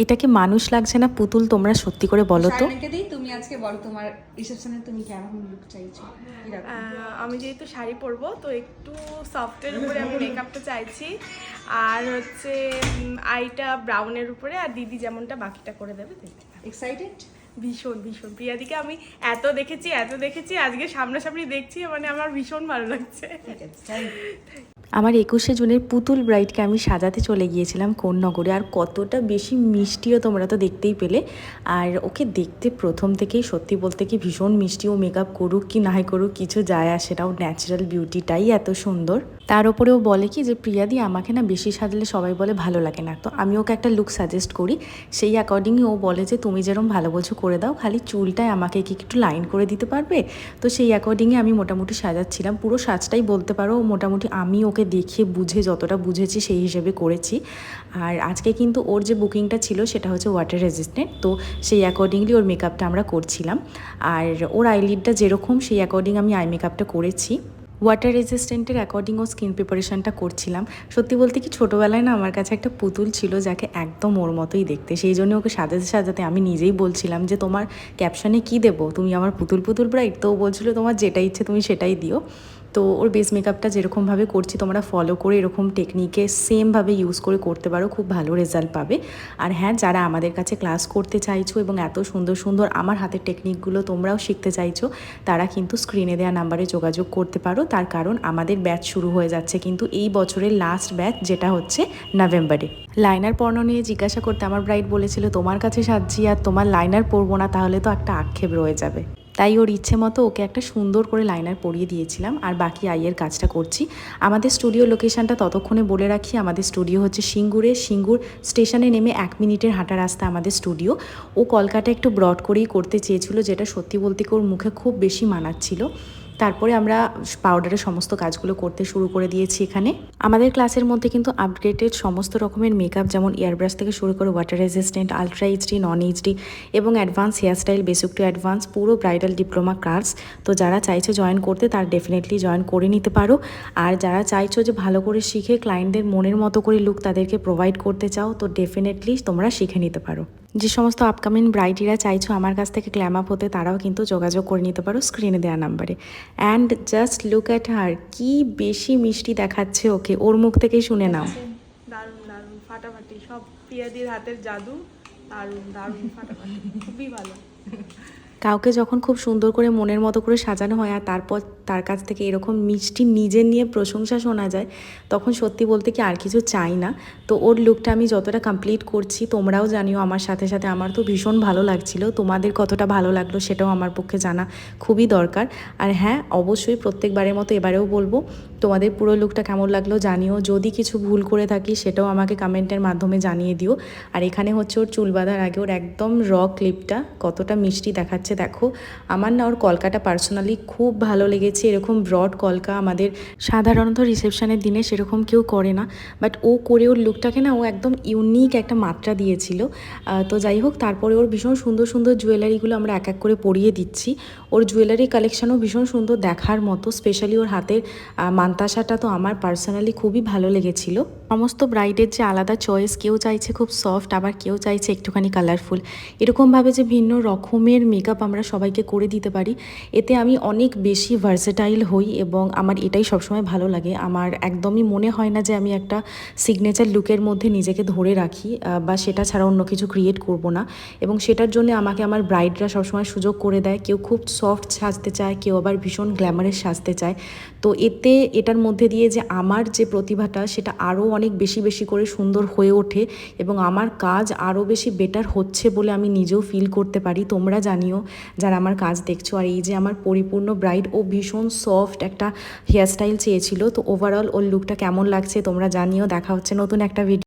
এটা কি মানুষ লাগছে না পুতুল? তোমরা সত্যি করে বলো তো। তুমি আজকে বলো তোমার রিসেপশনে তুমি কেমন লুক চাইছো? আমি যেহেতু শাড়ি পরবো তো একটু সফটের উপরে আমি মেকআপটা চাইছি। আর হচ্ছে আইটা ব্রাউনের উপরে আর দিদি যেমনটা বাকিটা করে দেবে এক্সাইটেড ভীষণ ভীষণ। প্রিয়াদিকে আমি এত দেখেছি এত দেখেছি আজকে সামনাসামনি দেখছি মানে আমার ভীষণ ভালো লাগছে। ঠিক আছে আমার একুশে জুনের পুতুল ব্রাইডকে আমি সাজাতে চলে গিয়েছিলাম কোন্নগরে। আর কতটা বেশি মিষ্টিও তোমরা তো দেখতেই পেলে। আর ওকে দেখতে প্রথম থেকেই সত্যি বলতে কি ভীষণ মিষ্টি ও মেকআপ করুক কি নাই করুক, কিছু যায় আসে না ন্যাচারাল বিউটিটাই এত সুন্দর। তার উপরেও বলে কি যে প্রিয়াদি আমাকে না বেশি সাজলে সবাই বলে ভালো লাগে না। তো আমি ওকে একটা লুক সাজেস্ট করি। সেই অ্যাকর্ডিংই ও বলে যে, তুমি যেরকম ভালো বলছো করে দাও, খালি চুলটায় আমাকে কি একটু লাইন করে দিতে পারবে? তো সেই অ্যাকর্ডিংয়ে আমি মোটামুটি সাজাচ্ছিলাম। পুরো সাজটাই বলতে পারো, মোটামুটি আমি ওকে দেখে বুঝে, যতটা বুঝেছি সেই হিসেবে করেছি। আর আজকে কিন্তু ওর যে বুকিংটা ছিল, সেটা হচ্ছে ওয়াটার রেজিস্ট্যান্ট তো সেই অ্যাকর্ডিংলি ওর মেকআপটা আমরা করছিলাম। আর ওর আইলিডটা যেরকম, সেই অ্যাকর্ডিং আমি আই মেকআপটা করেছি। ওয়াটার রেজিস্ট্যান্টের অ্যাকর্ডিং ও স্কিন প্রিপারেশনটা করছিলাম। সত্যি বলতে কি ছোটোবেলায় না আমার কাছে একটা পুতুল ছিল যাকে একদম ওর মতোই দেখতে। সেই জন্য ওকে সাজাতে সাজাতে আমি নিজেই বলছিলাম যে, তোমার ক্যাপশনে কি দেবো? তুমি আমার পুতুল পুতুল ব্রাইট তো বলছিলো বলছিল, তোমার যেটা ইচ্ছে তুমি সেটাই দিও। তো ওর বেস মেকআপটা যেরকমভাবে করছি, তোমরা ফলো করে এরকম টেকনিকে সেমভাবে ইউজ করে করতে পারো, খুব ভালো রেজাল্ট পাবে। আর হ্যাঁ যারা আমাদের কাছে ক্লাস করতে চাইছো এবং এত সুন্দর সুন্দর আমার হাতের টেকনিকগুলো তোমরাও শিখতে চাইছো, তারা কিন্তু স্ক্রিনে দেওয়া নাম্বারে যোগাযোগ করতে পারো। তার কারণ আমাদের ব্যাচ শুরু হয়ে যাচ্ছে কিন্তু এই বছরের লাস্ট ব্যাচ যেটা হচ্ছে নভেম্বরে লাইনার পর্ণ নিয়ে জিজ্ঞাসা করতে আমার ব্রাইড বলেছিল, তোমার কাছে সাজছি আর তোমার লাইনার পরবো না, তাহলে তো একটা আক্ষেপ রয়ে যাবে। তাই ওর ইচ্ছে মতো ওকে একটা সুন্দর করে লাইনার পরিয়ে দিয়েছিলাম। আর বাকি আইয়ের কাজটা করছি। আমাদের স্টুডিও লোকেশানটা ততক্ষণে বলে রাখি, আমাদের স্টুডিও হচ্ছে সিঙ্গুরে। সিঙ্গুর স্টেশনে নেমে এক মিনিটের হাঁটা রাস্তা আমাদের স্টুডিও ও কলকাতা একটু ব্রড করেই করতে চেয়েছিল, যেটা সত্যি বলতে ওর মুখে খুব বেশি মানাচ্ছিল। তারপরে আমরা পাউডারের সমস্ত কাজগুলো করতে শুরু করে দিয়েছি এখানে। আমাদের ক্লাসের মধ্যে কিন্তু আপগ্রেডেড সমস্ত রকমের মেকআপ যেমন এয়ারব্রাশ থেকে শুরু করে water resistant ultra HD non HD এবং advance hairstyle basic to advance পুরো ব্রাইডাল ডিপ্লোমা ক্লাস তো যারা চাইছো জয়েন করতে, তার ডেফিনেটলি জয়েন করে নিতে পারো। আর যারা চাইছো যে ভালো করে শিখে ক্লায়েন্টদের মনের মতো করে লুক তাদেরকে প্রোভাইড করতে চাও, তো ডেফিনেটলি তোমরা শিখে নিতে পারো। যে সমস্ত আপকামিং ব্রাইডিরা চাইছো আমার কাছ থেকে ক্ল্যাম আপ হতে, তারাও কিন্তু যোগাযোগ করে নিতে পারো স্ক্রিনে দেওয়া নাম্বারে and just look at her কি বেশি মিষ্টি দেখাচ্ছে ওকে, ওর মুখ থেকেই শুনে নাও। দারুণ দারুণ, ফাটাফাটি, সব পিয়াদির হাতের জাদু, দারুণ দারুণ, ফাটাফাটি, খুবই ভালো। কাউকে যখন খুব সুন্দর করে মনের মতো করে সাজানো হয় আর তারপর তার কাছ থেকে এরকম মিষ্টি নিজের নিয়ে প্রশংসা শোনা যায়, তখন সত্যি বলতে কি আর কিছু চাই না। তো ওর লুকটা আমি যতটা কমপ্লিট করছি, তোমরাও জানিও আমার সাথে সাথে আমার তো ভীষণ ভালো লাগছিল। তোমাদের কতটা ভালো লাগল সেটাও আমার পক্ষে জানা খুবই দরকার। আর হ্যাঁ অবশ্যই প্রত্যেকবারের মতো এবারেও বলব, তোমাদের পুরো লুকটা কেমন লাগল জানিও। যদি কিছু ভুল করে থাকি সেটাও আমাকে কমেন্টের মাধ্যমে জানিয়ে দিও। আর এখানে হচ্ছে ওর চুল বাঁধার আগে ওর একদম র ক্লিপটা কতটা মিষ্টি দেখাচ্ছে দেখো। আমার না ওর কলকাটা পার্সোনালি খুব ভালো লেগেছে। এরকম ব্রড কলকা আমাদের সাধারণত রিসেপশনের দিনে সেরকম কেউ করে না। বাট ও করে ওর লুকটাকে না ও একদম ইউনিক একটা মাত্রা দিয়েছিল। তো যাই হোক, তারপরে ওর ভীষণ সুন্দর সুন্দর জুয়েলারিগুলো আমরা এক এক করে পরিয়ে দিচ্ছি। ওর জুয়েলারি কালেকশনও ভীষণ সুন্দর দেখার মতো স্পেশালি ওর হাতের মান্তাসাটা তো আমার পার্সোনালি খুবই ভালো লেগেছিল। সমস্ত ব্রাইডের যে আলাদা চয়েস কেউ চাইছে খুব সফট আবার কেউ চাইছে একটুখানি কালারফুল এরকমভাবে যে ভিন্ন রকমের মেকআপ আমরা সবাইকে করে দিতে পারি, এতে আমি অনেক বেশি ভার্সেটাইল হই এবং আমার এটাই সবসময় ভালো লাগে। আমার একদমই মনে হয় না যে আমি একটা সিগনেচার লুকের মধ্যে নিজেকে ধরে রাখি বা সেটা ছাড়া অন্য কিছু ক্রিয়েট করব না। এবং সেটার জন্য আমাকে আমার ব্রাইডরা সবসময় সুযোগ করে দেয়। কেউ খুব সফট সাজতে চায়, কেউ আবার ভীষণ গ্ল্যামারের সাজতে চায়। তো এতে এটার মধ্যে দিয়ে যে আমার যে প্রতিভাটা, সেটা আরও অনেক বেশি বেশি করে সুন্দর হয়ে ওঠে এবং আমার কাজ আরও বেশি বেটার হচ্ছে বলে আমি নিজেও ফিল করতে পারি। তোমরা জানিও, যারা আমার কাজ দেখছ আর এই যে আমার পরিপূর্ণ ব্রাইড ও ভীষণ সফট একটা হেয়ারস্টাইল চেয়েছিল, তো ওভারঅল ওর লুকটা কেমন লাগছে তোমরা জানিও। দেখা হচ্ছে নতুন একটা ভিডিও